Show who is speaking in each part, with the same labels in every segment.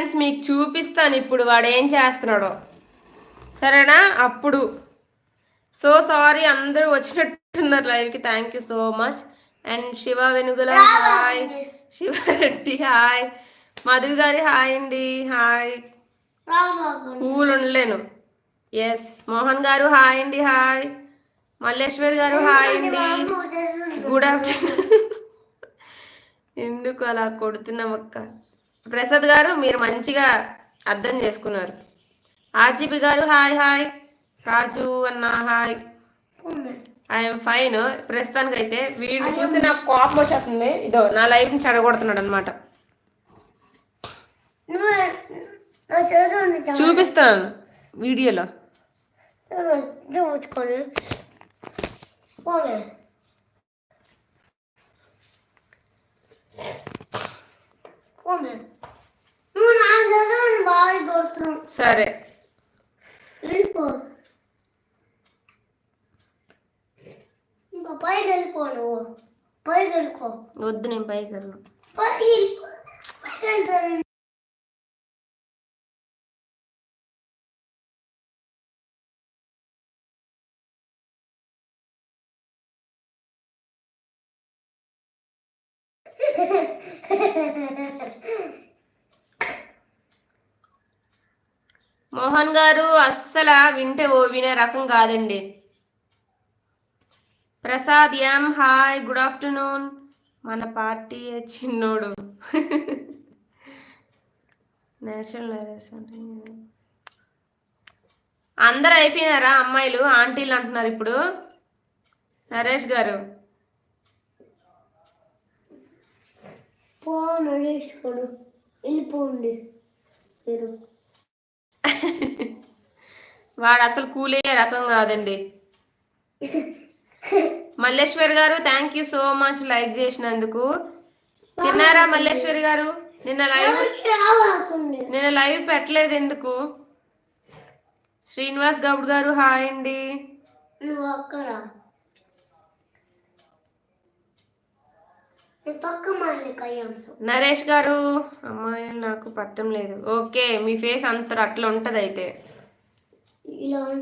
Speaker 1: Friends మీకు చూపిస్తాను. ఇప్పుడు వాడు ఏం చేస్తున్నాడో. సరేనా? అప్పుడు. సో సారీ అందరూ వచ్చినట్టున్నారు లైవ్కి. Thank you so much and Shiva Venugula hi Shivareddy hi Madhu గారి హాయ్ అండి. హాయ్ కూల్ ఉండలేను. ఎస్ మోహన్ గారు హాయ్ అండి. హాయ్ మల్లేశ్వరి గారు హాయ్ అండి. గుడ్ ఆఫ్టర్నూన్ ఎందుకు అలా కొడుతున్నాం అక్క? ప్రసాద్ గారు మీరు మంచిగా అర్థం చేసుకున్నారు. ఆర్జీపీ గారు హాయ్ హాయ్. రాజు అన్న హాయ్. ఐఎమ్ ఫైన్ ప్రస్తుతానికి అయితే వీడిని చూస్తే నాకు కోపం వచ్చేస్తుంది. ఇదో నా లైఫ్ని చెడగొడుతున్నాడు అనమాట
Speaker 2: నా
Speaker 1: చూపిస్తాను వీడియోలో.
Speaker 2: చూపించుకొని పోనీ పోనీ నువ్వు నా చదువుని బాగా కొడుతున్నావు
Speaker 1: సరే.
Speaker 2: వెళ్ళిపో ఇంకా పైకి వెళ్ళిపో నువ్వు పైకి వెళ్ళిపో.
Speaker 1: వద్దు నేను పైకి వెళ్ళను.
Speaker 2: పైకి వెళ్ళిపో. పైకి వెళ్తాను.
Speaker 1: మోహన్ గారు అస్సలు వింటే ఓ వినే రకం కాదండి. Prasad M hi good afternoon. మన పార్టీ చిన్నోడు. నేచురల్ నరేష్ అందరు అయిపోయినారా అమ్మాయిలు ఆంటీలు అంటున్నారు ఇప్పుడు? నరేష్ గారు.
Speaker 2: పో నరేష్ నరేసుకోడు వెళ్ళిపోండి. మీరు.
Speaker 1: వాడు అసలు కూలయ్యే రకం కాదండి. మల్లేశ్వరి గారు thank you so much like చేసినందుకు. తిన్నారా మల్లేశ్వరి గారు? నిన్న లైవ్ నిన్న లైవ్ పెట్టలేదు ఎందుకు? శ్రీనివాస్ గౌడ్ గారు హాయ్ అండి. నరేష్ గారు అమ్మాయిలు నాకు పట్టం లేదు. ఓకే మీ ఫేస్ అంత అట్లా ఉంటది అయితే.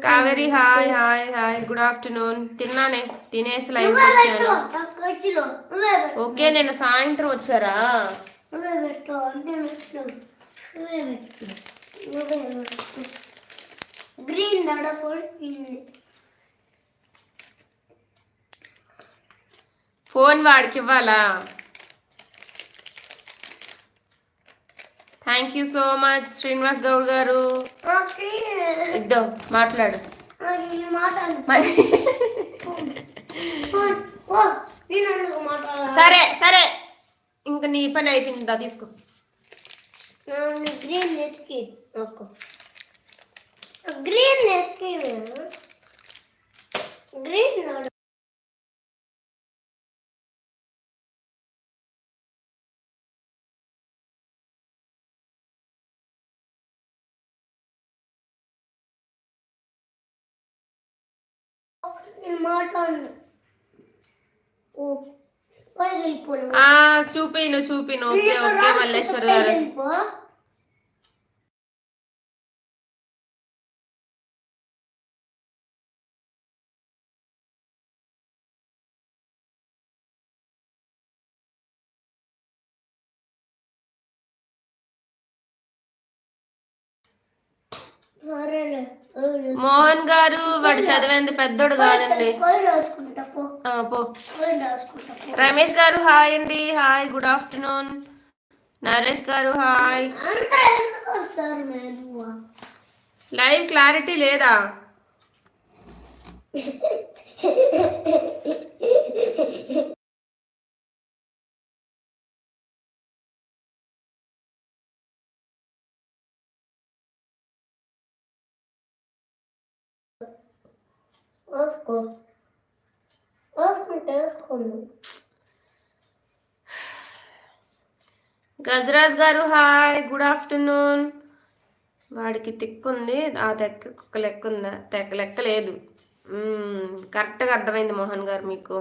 Speaker 1: Kaveri hi hi hi good afternoon. తిన్నానే తినేసి లైవ్ వచ్చాను. ఓకే నేను సాయంత్రం వచ్చారా?
Speaker 2: గ్రీన్
Speaker 1: ఫోన్ వాడికి ఇవ్వాలా? Thank you so much Srinivas Goud గారు. ఇద్దో మాట్లాడు. సరే సరే. ఇంకా నీ పని అయిపోయింది తీసుకో.
Speaker 2: గ్రీన్ నెత్కి గ్రీన్ నెత్కి గ్రీన్
Speaker 1: చూపి నువ్వు చూపి ఓకే ఓకే మల్లేశ్వర్ గారు. మోహన్ గారు వాడు చదివేంత పెద్దోడు కాదండి.
Speaker 2: పో.
Speaker 1: రమేష్ గారు హాయ్ అండి. Hi good afternoon. నరేష్ గారు హాయ్. లైవ్ క్లారిటీ లేదా?
Speaker 2: వేసుకో వేసుకుంటే వేసుకోండి
Speaker 1: గజరాజ్ గారు హాయ్ గుడ్ ఆఫ్టర్నూన్. వాడికి తిక్కుంది ఆ తెక్క ఒక లెక్క ఉందా? తెక్క లెక్క లేదు. కరెక్ట్గా అర్థమైంది మోహన్ గారు మీకు.